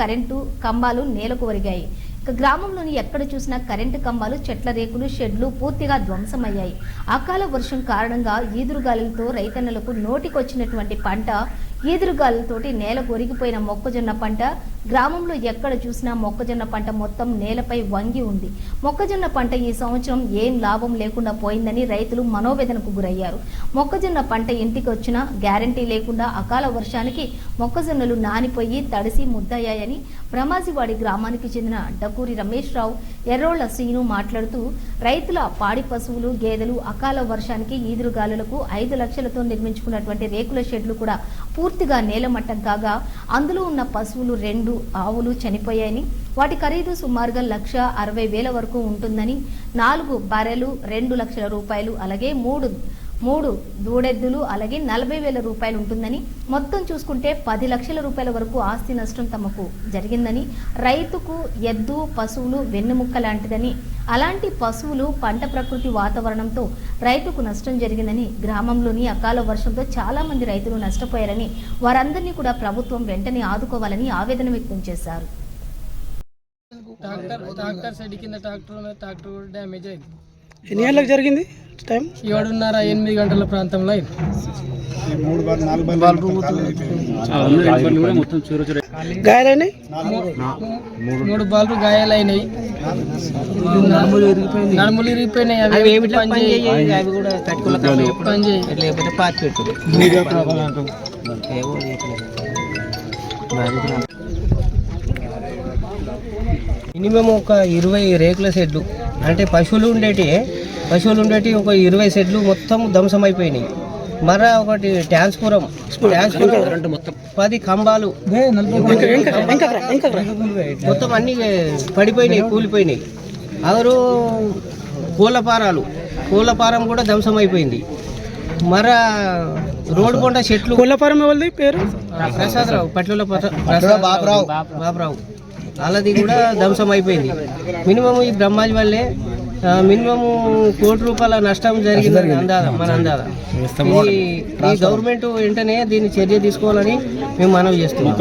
Current కంబాలు నేలకు ఒరిగాయి. ఇక గ్రామంలోని ఎక్కడ చూసినా కరెంటు కంబాలు చెట్ల రేకులు షెడ్లు పూర్తిగా ధ్వంసమయ్యాయి. అకాల వర్షం కారణంగా ఈదురుగాలులతో రైతన్నలకు నోటికొచ్చినటువంటి పంట ఈదురుగాలులతోటి నేల కొరిగిపోయిన మొక్కజొన్న పంట. గ్రామంలో ఎక్కడ చూసినా మొక్కజొన్న పంట మొత్తం నేలపై వంగి ఉంది. మొక్కజొన్న పంట ఈ సంవత్సరం ఏం లాభం లేకుండా పోయిందని రైతులు మనోవేదనకు గురయ్యారు. మొక్కజొన్న పంట ఇంటికి వచ్చినా గ్యారంటీ లేకుండా అకాల వర్షానికి మొక్కజొన్నలు నానిపోయి తడిసి ముద్దయ్యాయని బ్రహ్మాజీవాడి గ్రామానికి చెందిన డకూరి రమేష్ రావు ఎర్రోళ్ళ శ్రీను మాట్లాడుతూ రైతుల పాడి పశువులు గేదెలు అకాల వర్షానికి ఈదురుగాలులకు ఐదు లక్షలతో నిర్మించుకున్నటువంటి రేకుల షెడ్లు కూడా పూర్తిగా నేలమట్టం కాగా అందులో ఉన్న పశువులు రెండు ఆవులు చనిపోయాయని వాటి ఖరీదు సుమారుగా లక్ష అరవై వేల వరకు ఉంటుందని నాలుగు బర్రెలు రెండు లక్షల రూపాయలు అలాగే మూడు మూడు దూడెద్దులు అలాగే నలభై వేల రూపాయలు ఉంటుందని. మొత్తం చూసుకుంటే పది లక్షల రూపాయల వరకు ఆస్తి నష్టం తమకు జరిగిందని. రైతుకు ఎద్దు పశువులు వెన్నెముక్క లాంటిదని. అలాంటి పశువులు పంట ప్రకృతి వాతావరణంతో రైతుకు నష్టం జరిగిందని. గ్రామంలోని అకాల వర్షంతో చాలామంది రైతులు నష్టపోయారని. వారందరినీ కూడా ప్రభుత్వం వెంటనే ఆదుకోవాలని ఆవేదన వ్యక్తం చేశారు. ట్రాక్టర్ ట్రాక్టర్ సైడ్ కింద ట్రాక్టర్ ట్రాక్టర్ కూడా డ్యామేజ్ అయింది. ఎన్ని గంటలకు జరిగింది టైం? ఏడున్నర ఎనిమిది గంటల ప్రాంతంలో గాయాలని? మూడు బాల్లు గాయాలైనాయి నడుములు ఇరిగిపోయినాయి అవి. లేకపోతే పాతి పెట్టు మినిమం ఒక ఇరవై రేకుల సెడ్లు అంటే పశువులు ఉండేటి పశువులు ఉండేటి ఒక ఇరవై సెడ్లు మొత్తం ధ్వంసం అయిపోయినాయి మర ఒకటి ట్రాన్స్పురం ట్రాన్స్పురం మొత్తం. పది కంబాలు. మొత్తం అన్ని పడిపోయినాయి కూలిపోయినాయి. ఆరు కోళ్ళపారాలు కోళ్ళపారం కూడా ధ్వంసం అయిపోయింది మర రోడ్డు కొండ చెట్లు. కొల్లపురం ఎవరిది? పేరు? ప్రసాదరావు పట్ల బాబురావు. బాబురావు. వాళ్ళది కూడా ధ్వంసం అయిపోయింది. మినిమం ఈ బ్రహ్మాజీ వల్లే మినిమం కోటి రూపాయల నష్టం జరిగిందని అందాద మన అందాద ఈ గవర్నమెంట్ వెంటనే దీన్ని చర్య తీసుకోవాలని మేము మనవి చేస్తున్నాం.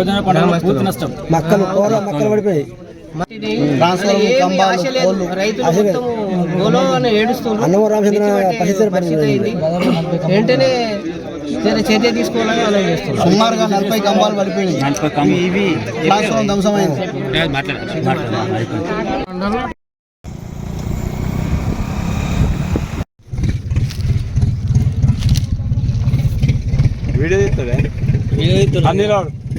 వెంటనే చర్య- చర్య తీసుకోవాలని మనం చేస్తున్నాం. సుమారుగా నలభై కంబాలు పడిపోయినాయి. ఇవి క్లాస్ రూమ్ ధ్వంసమైంది. వీడియో తీస్తాడే? అన్ని రాడు.